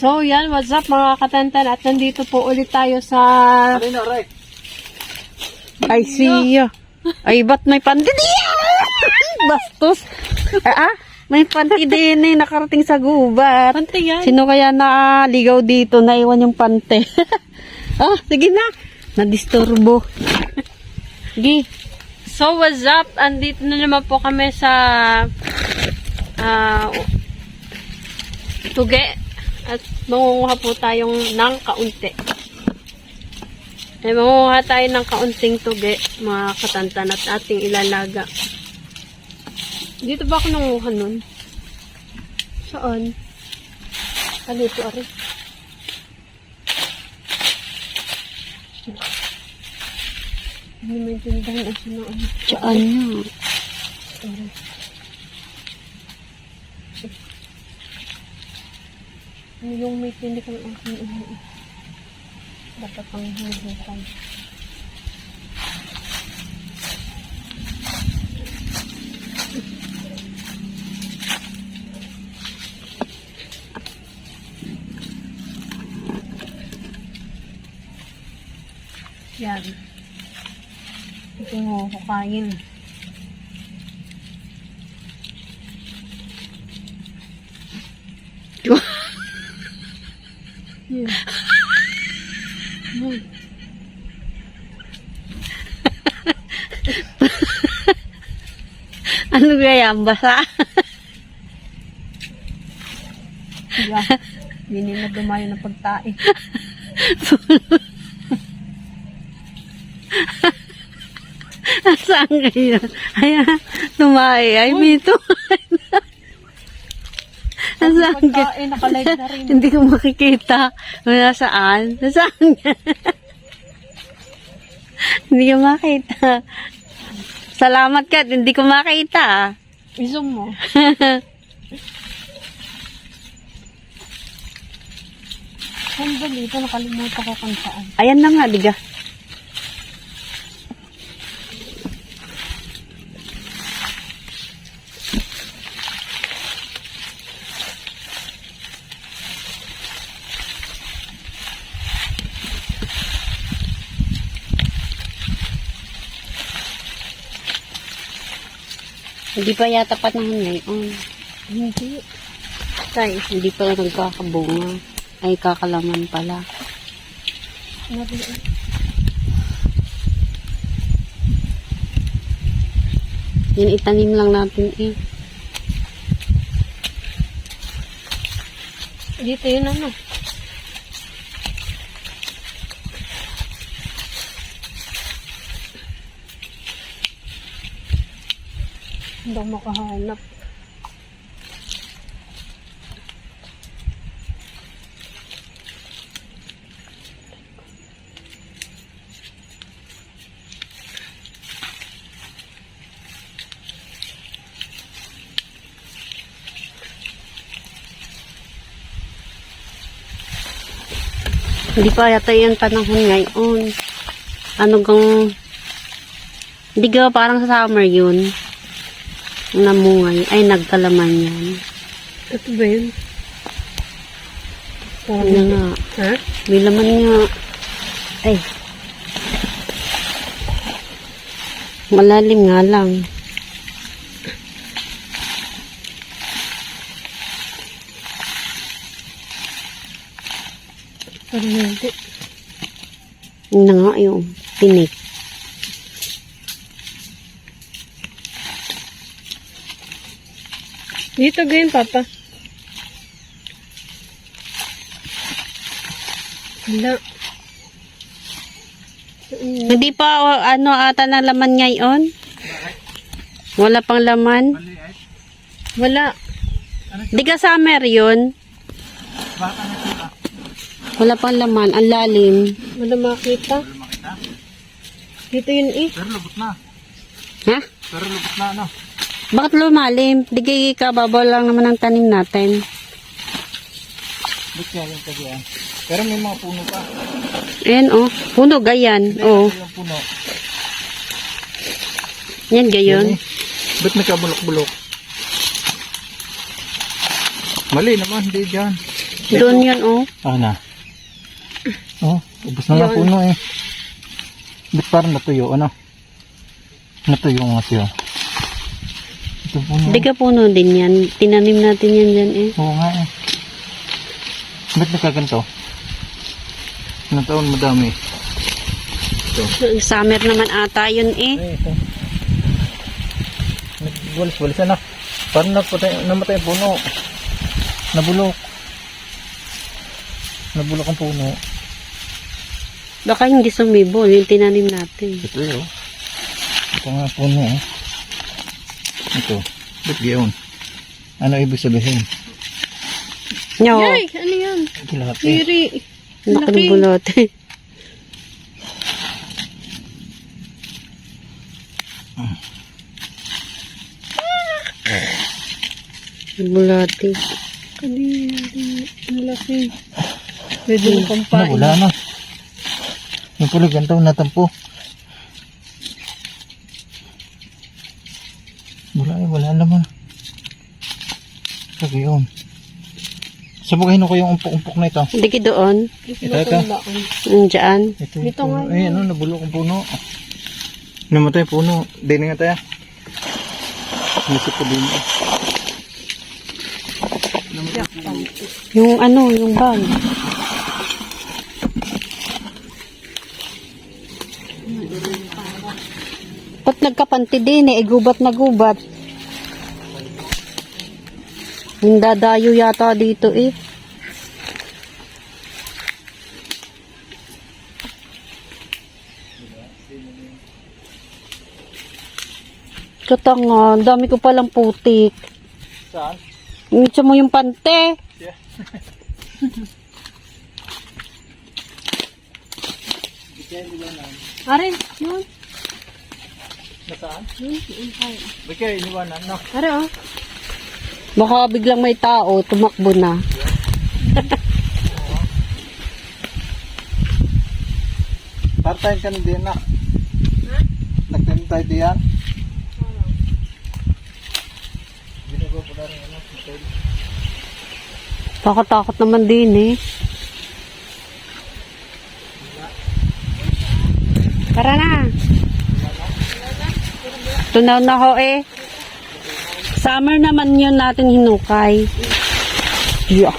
So, yan. What's up mga katantan? At nandito po ulit tayo sa... Ano na, Ray? Ay, siya. Ay, ba't may panty? Bastos. Ah, ah, may panty din eh, nakarating sa gubat. Pante yan. Sino kaya naligaw dito, naiwan yung pante? ah, sige na. Nadisturbo. Sige. So, what's up? Andito na naman po kami sa... ah tuge. At mangunguha po tayong ng kaunti. Eh, mangunguha tayo ng kaunting tuge, mga katantan, at ating ilalaga. Dito ba ako nanguha nun? Saan? Ah, dito, ari. Hindi maintindihan ang sinaan. Saan na? Ano yung may tindi ka ang sinaan? Dapat pang hinuhukan. Yan. Ito yung hukayin. Yan. Ano kaya ang basa? Diba? Hindi na dumayo ng pagtae. Saan kayo? Ay, ah, tumae. Ay, na. Nasaan ka? Pagkain, nakalive na rin. Hindi ko makikita. Nasaan? Nasaan ka? hindi ko makita. Salamat ka, hindi ko makita. Isong mo. Sandali, ito nakalimutan ko kung saan. Ayan na nga, diga. Hindi pa yata panahon ngayon. Hindi. Tay, hindi pa nagkakabunga. Ay, kakalaman pala. Yan, itanim lang natin eh. dito yun ano. Hindi makahanap. Hindi pa yata yan panahon ngayon. Ano gang... Hindi ka parang sa summer yun. Ang Namungay. Ay, nagkalaman yan. Ito ba yun? Ano nga. Ha? May laman nga. Ay. Malalim nga lang. Parang hindi. Yun na nga yung tinik. Dito ganyan, Papa. Wala. Hindi pa ano ata na laman ngayon? Wala pang laman? Wala. Di ka summer yun? Wala pang laman. Ang lalim. Wala makita. Dito yun eh. Pero lubot na. Ha? Pero lubot na, ano? Bakit lumalim? Di kay kababaw lang naman ang tanim natin. Niya yung kagiyan. Pero may mga puno pa. Ayan oh. Puno gayan. Oh. Ito yung puno. Yan gayon. Yan eh. Ba't nagkabulok-bulok? Mali naman, hindi dyan. Doon yun, oh. Ah, na. Oh, ubos na lang Yun. puno eh. Ba't parang natuyo, ano? Natuyo nga siya. Ito puno. Hindi ka puno din yan. Tinanim natin yan dyan, eh. Oo nga eh. Ba't nagkaganto? Ilang taon madami? Ito. Summer naman ata yun, eh. Ay, ito. Nagwalis-walis na. Parang napatay, namatay ang puno. Nabulok. Nabulok ang puno. Baka hindi sumibol yung tinanim natin. Ito yun. Ito nga puno. oh. Ito. Ba't gayon? Ano ibig sabihin? Nyo, Yay! Ano yan? Eh. Kiri. laki ng bulote. Bulote. Kadiri. Ang laki. Pwede mo pang Ano, pain. wala na. Yung pala ganito natampo. Wala eh, wala naman. Sabi yun. Sabugahin ko yung umpok-umpok na ito. Hindi ka doon. Ito, ito. Nandiyan. Ito, ito. nga Ay, ano, nabulok ang puno. Namatay puno. Dini nga tayo. Nasip ko din. Yung ano, yung bag. Ba't nagkapanti din eh? Gubat na gubat. Yung dadayo yata dito eh. Katanga, ang dami ko palang putik. Saan? Ingitsa mo yung pante. Yeah. Are, yun. Nasaan? Ba't kayo iniwanan, no? Are, oh. Baka biglang may tao, tumakbo na. Part-time ka na din, na. Nagtanim tayo diyan. Ginagawa ko na rin, ano. Takot-takot naman din eh. Tara na. Tunaw na ho eh. Summer naman yun natin hinukay. Yeah.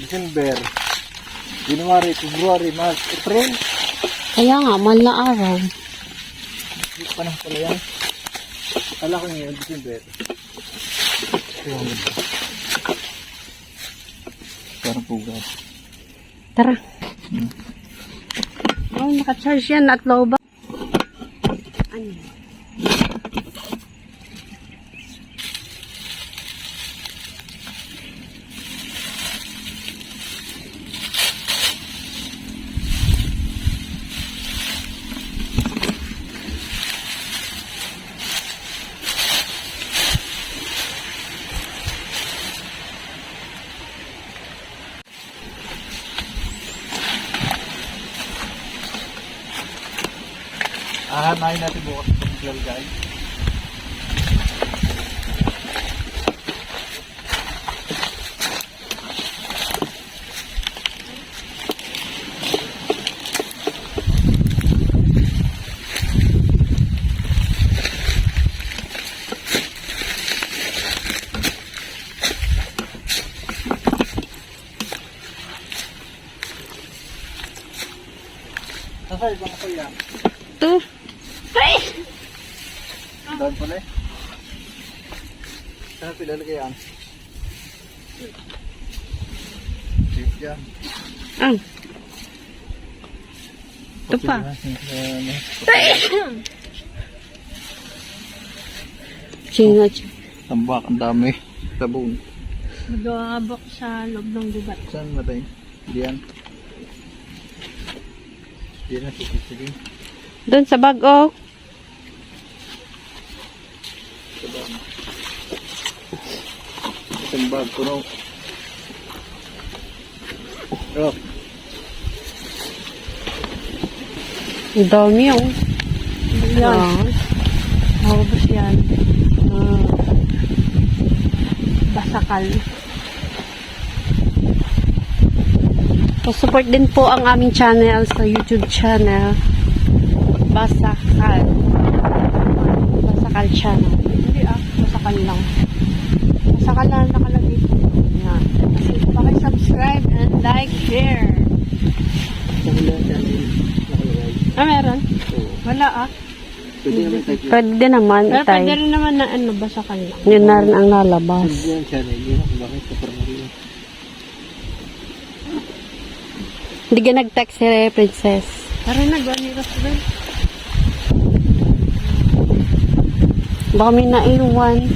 December, January, February, March, April. Kaya nga, mahal na araw. Hindi pa na pala yan. Kala ko ngayon, December. Ayun. Parang pugad. Tara. Oh, naka-charge yan at low ba? Ano? Ahanayin natin bukas ito maglalagay. Nasa ibang ko yan. Ito. Doon pala eh. Saan natin ilalagay yan? Safe dyan. Ah. Ito pa. Singa. Tambak, ang dami. Sabon. Magawabok sa loob ng gubat. Saan matay? Diyan. Diyan na, sige. Doon sa bag, oh. Isang bag ko raw. Oh, Ang dami oh. Yan. Ah. Maubos yan. Ah. Basakal. So, support din po ang aming channel sa YouTube channel. Basakal. Basakal channel. Hindi. Basakal lang. Basakal lang nakalagay. Yan. Paki-subscribe and like, share. sa. Ah, meron? Wala ah. Pwede naman. Pwede din naman, Pero itay. pwede rin naman na ano, basakal lang. Yun na rin ang lalabas. Pwede yung channel yun. Bakit sa parang Hindi ka nag-text si Princess. Tara na, gawa ni Rosabel. Baka may naiwan.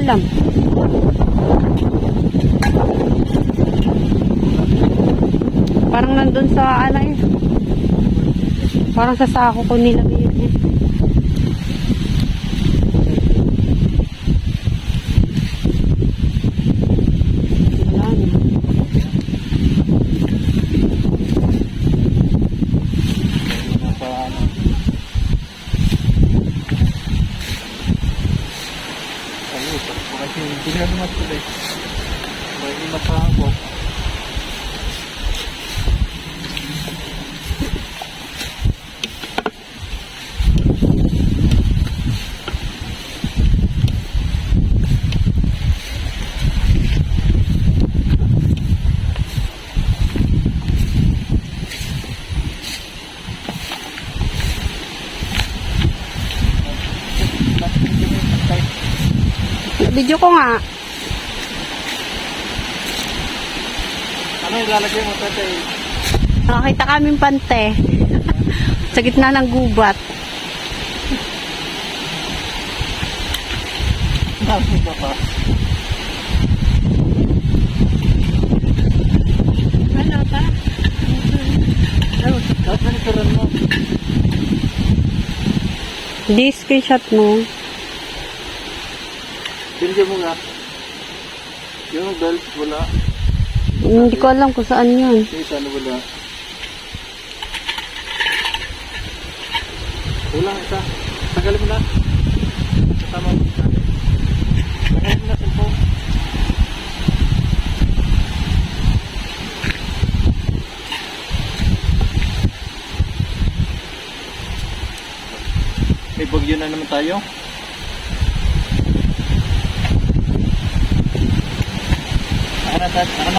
Alam. Parang nandun sa ano eh. Parang sa sako ko nilagay yun eh na. Nasa ano. Ano, kasi hindi na naman sila eh. May masahan ko. Video ko nga. Ano ilalagay mo tatay? Nakakita kaming pante. sa gitna ng gubat. Dami pa pa. Ano, tara. Ano, kahit na nikaran mo. Di screenshot mo. Binigyan mo nga. Yung belt, wala. Hindi ko alam kung saan yun. Yung isa na wala. Wala isa. Tagalin mo na. Kasama mo isa. Tagalin mo na cellphone. May bagyo na naman tayo. Ano na, ano na